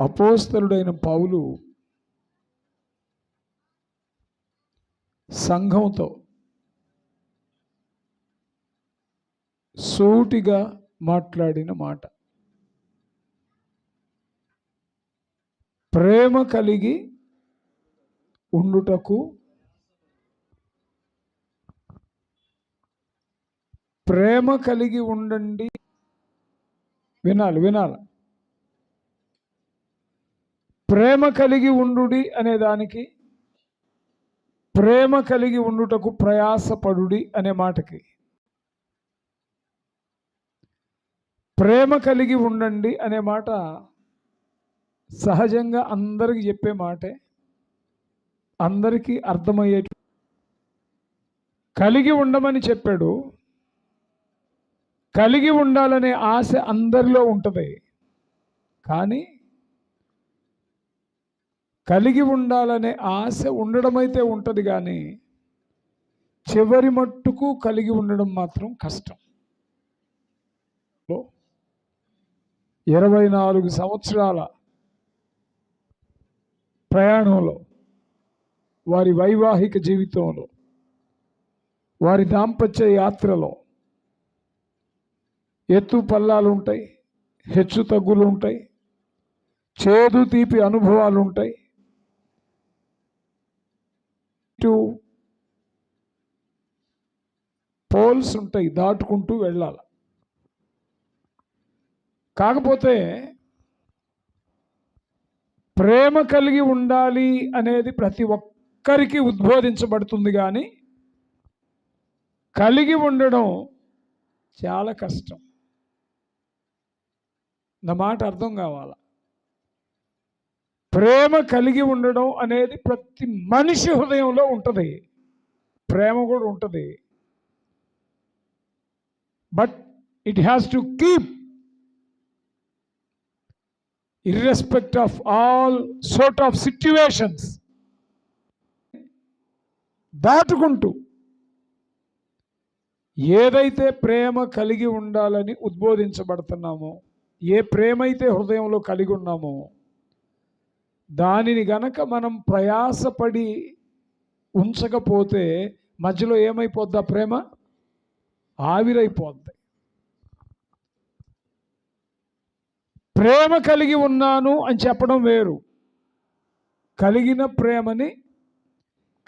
అపోస్తలుడైన పౌలు సంఘంతో సూటిగా మాట్లాడిన మాట. ప్రేమ కలిగి ఉండుటకు ప్రేమ కలిగి ఉండండి. వినాలి వినాలి. ప్రేమ కలిగి ఉండుడి అనే దానికి ప్రేమ కలిగి ఉండుటకు ప్రయాసపడుడి అనే మాటకి. ప్రేమ కలిగి ఉండండి అనే మాట సహజంగా అందరికి చెప్పే మాటే. అందరికీ అర్థమయ్యే కలిగి ఉండమని చెప్పాడు. కలిగి ఉండాలనే ఆశ అందరిలో ఉంటుంది. కానీ కలిగి ఉండాలనే ఆశ ఉండడం అయితే ఉంటుంది కానీ చివరి మట్టుకు కలిగి ఉండడం మాత్రం కష్టం. ఇరవై నాలుగు సంవత్సరాల ప్రయాణంలో వారి వైవాహిక జీవితంలో వారి దాంపత్య యాత్రలో ఎత్తు పల్లాలు ఉంటాయి హెచ్చు తగ్గులు ఉంటాయి చేదు తీపి అనుభవాలు ఉంటాయి ఇటు పోల్స్ ఉంటాయి దాటుకుంటూ వెళ్ళాలి. కాకపోతే ప్రేమ కలిగి ఉండాలి అనేది ప్రతి ఒక్కరికి ఉద్బోధించబడుతుంది కానీ కలిగి ఉండడం చాలా కష్టం. నా మాట అర్థం కావాల? ప్రేమ కలిగి ఉండడం అనేది ప్రతి మనిషి హృదయంలో ఉంటుంది. ప్రేమ కూడా ఉంటుంది. But it has to keep irrespective of all sort of situations దాటుకుంటూ ఏదైతే ప్రేమ కలిగి ఉండాలని ఉద్బోధించబడుతున్నామో ఏ ప్రేమ అయితే హృదయంలో కలిగి ఉన్నామో దానిని గనక మనం ప్రయాసపడి ఉంచకపోతే మధ్యలో ఏమైపోద్దా ప్రేమ? ఆవిరైపోద్ది. ప్రేమ కలిగి ఉన్నాను అని చెప్పడం వేరు. కలిగిన ప్రేమని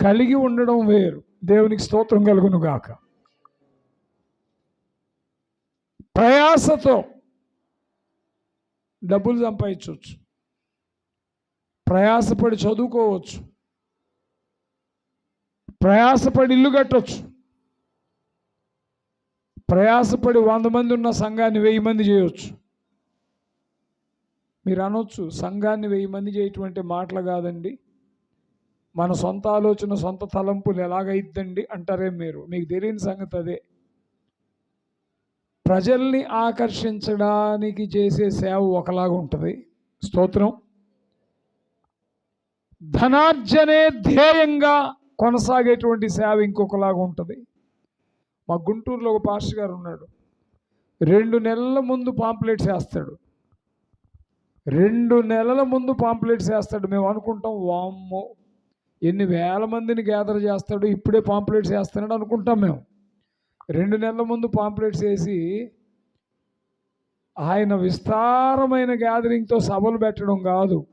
కలిగి ఉండడం వేరు. దేవునికి స్తోత్రం కలుగును గాక. ప్రయాసతో డబ్బులు సంపాదించవచ్చు. ప్రయాసపడి చదువుకోవచ్చు. ప్రయాసపడి ఇల్లు కట్టవచ్చు ప్రయాసపడి వంద మంది ఉన్న సంఘాన్ని వెయ్యి మంది చేయవచ్చు మీరు అనొచ్చు సంఘాన్ని వెయ్యి మంది చేయటువంటి మాటలు కాదండి. మన సొంత ఆలోచన సొంత తలంపులు ఎలాగైద్దండి అంటారే మీరు. మీకు తెలియని సంగతి అదే. ప్రజల్ని ఆకర్షించడానికి చేసే సేవ ఒకలాగా ఉంటుంది స్తోత్రం. ధనార్జనే ధ్యేయంగా కొనసాగేటువంటి సేవ ఇంకొకలాగా ఉంటుంది. మా గుంటూరులో ఒక పాస్టర్ గారు ఉన్నాడు. రెండు నెలల ముందు పాంప్లెట్స్ వేస్తాడు రెండు నెలల ముందు పాంప్లెట్స్ వేస్తాడు మేము అనుకుంటాం వామ్మో ఎన్ని వేల మందిని గ్యాదర్ చేస్తాడు ఇప్పుడే పాంప్లెట్స్ వేస్తున్నాడు అనుకుంటాం మేము. రెండు నెలల ముందు పాంప్లెట్స్ వేసి ఆయన విస్తారమైన గ్యాదరింగ్తో సభలు పెట్టడం కాదు.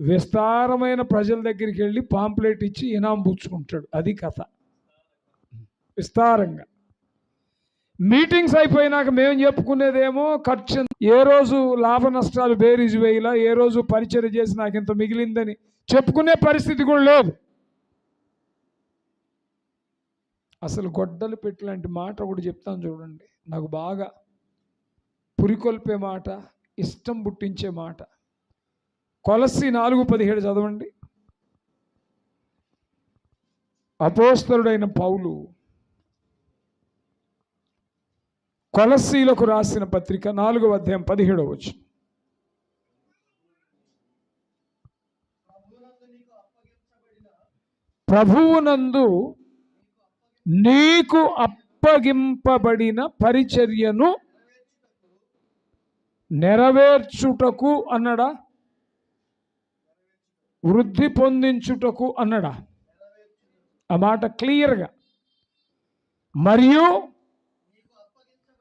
విస్తారమైన ప్రజల దగ్గరికి వెళ్ళి పాంప్లెట్ ఇచ్చి ఇనాం పుచ్చుకుంటాడు. అది కథ. విస్తారంగా. మీటింగ్స్ అయిపోయినాక మేము చెప్పుకునేదేమో ఖర్చు ఏ రోజు లాభ నష్టాలు బేరీజ్ వేయలా ఏ రోజు పరిచయం చేసి నాకు ఇంత మిగిలిందని చెప్పుకునే పరిస్థితి కూడా లేదు. అసలు గొడ్డలు పెట్టలాంటి మాట ఒకటి చెప్తాను చూడండి. నాకు బాగా పురికొల్పే మాట ఇష్టం పుట్టించే మాట. కొలసి నాలుగు పదిహేడు చదవండి. అపోస్తరుడైన పౌలు కొలసీలకు రాసిన పత్రిక నాలుగవ అధ్యాయం పదిహేడవ వచ్చు ప్రభువునందు నీకు అప్పగింపబడిన పరిచర్యను నెరవేర్చుటకు అన్నడా? వృద్ధి పొందించుటకు అన్నడా? ఆ మాట క్లియర్గా. మరియు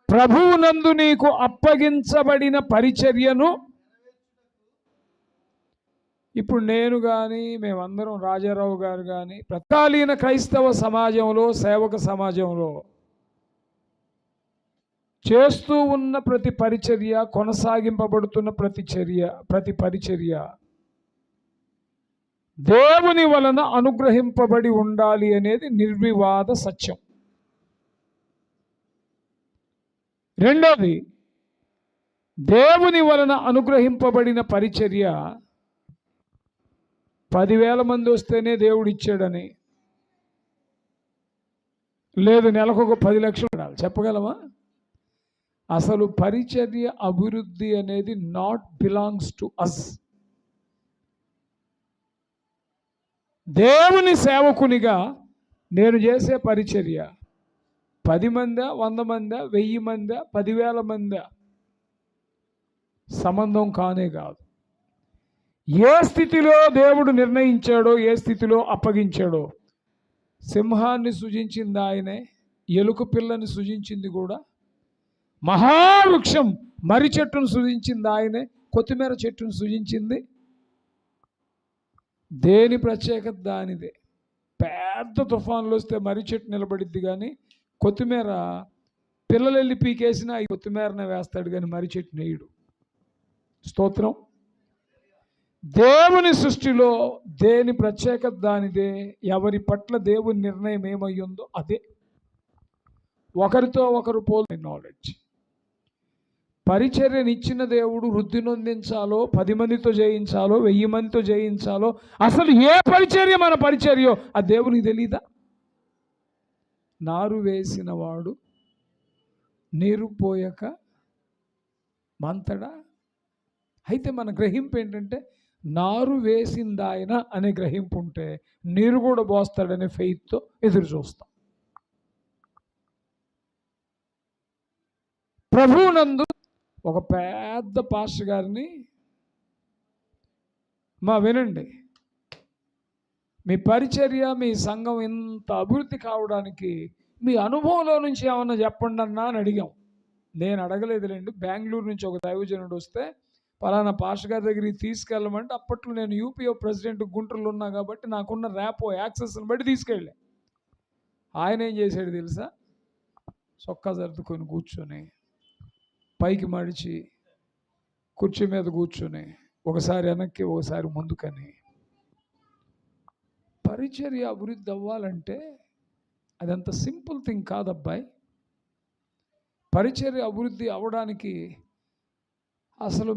ప్రభువునందు నీకు అప్పగించబడిన పరిచర్యను ఇప్పుడు నేను కానీ మేమందరం రాజారావు గారు కానీ ప్రకాలీన క్రైస్తవ సమాజంలో సేవక సమాజంలో చేస్తూ ఉన్న ప్రతి పరిచర్య కొనసాగింపబడుతున్న ప్రతి చర్య ప్రతి పరిచర్య దేవుని వలన అనుగ్రహింపబడి ఉండాలి అనేది నిర్వివాద సత్యం. రెండోది దేవుని వలన అనుగ్రహింపబడిన పరిచర్య. పదివేల మంది వస్తేనే దేవుడు ఇచ్చాడని. లేదు నెలకు ఒక పది లక్షలు ఉండాలి. చెప్పగలమా అసలు పరిచర్య అభివృద్ధి అనేది నాట్ బిలాంగ్స్ టు అస్. దేవుని సేవకునిగా నేను చేసే పరిచర్య పది మందా వంద మందా వెయ్యి మందా పదివేల మందా సంబంధం కానే కాదు. ఏ స్థితిలో దేవుడు నిర్ణయించాడో ఏ స్థితిలో అప్పగించాడో సింహాన్ని సృజించింది ఆయనే ఎలుక పిల్లని సృజించింది కూడా మహావృక్షం మర్రి చెట్టును సృజించింది ఆయనే కొత్తిమీర చెట్టును సృజించింది దేని ప్రత్యేకత దానిదే. పెద్ద తుఫాన్లు వస్తే మర్రి చెట్టు నిలబడిద్ది కానీ కొత్తిమీర పిల్లలు వెళ్ళి పీకేసినా ఈ కొత్తిమీరనే వేస్తాడు కానీ మర్రి చెట్టు నేయుడు. స్తోత్రం. దేవుని సృష్టిలో దేని ప్రత్యేకత దానిదే ఎవరి పట్ల దేవుని నిర్ణయం ఏమై ఉందో అదే. ఒకరితో ఒకరు పోల్ నాలెడ్జ్ పరిచర్యనిచ్చిన దేవుడు వృద్ధి నొందించాలో పది మందితో జయించాలో వెయ్యి మందితో జయించాలో అసలు ఏ పరిచర్య మన పరిచర్యో ఆ దేవునికి తెలీదా? నారు వేసిన వాడు నీరు పోయక మంతడా? అయితే మన గ్రహింపు ఏంటంటే నారు వేసింది ఆయన అనే గ్రహింపు ఉంటే నీరు కూడా పోస్తాడనే ఫెయిత్తో ఎదురు చూస్తాం. ప్రభువునందు ఒక పెద్ద పాస్టర్ గారిని మా వినండి. మీ పరిచర్య మీ సంఘం ఇంత అభివృద్ధి కావడానికి మీ అనుభవంలో నుంచి ఏమన్నా చెప్పండి అన్నా అని అడిగాం. నేను అడగలేదులేండి. బెంగళూరు నుంచి ఒక దైవజనుడు వస్తే పలానా పాస్టర్ గారి దగ్గరికి తీసుకెళ్ళమంటే అప్పట్లో నేను యూపీఓ ప్రెసిడెంట్ గుంటూరులో ఉన్నా కాబట్టి నాకున్న ర్యాపో యాక్సెస్ని బట్టి తీసుకెళ్ళా. ఆయన ఏం చేశాడు తెలుసా? చొక్కా సర్దుకొని కూర్చొని పైకి మడిచి కుర్చీ మీద కూర్చొని ఒకసారి వెనక్కి ఒకసారి ముందుకని. పరిచర్య అభివృద్ధి అవ్వాలంటే అదంత సింపుల్ థింగ్ కాదబ్బాయి. పరిచర్య అభివృద్ధి అవ్వడానికి అసలు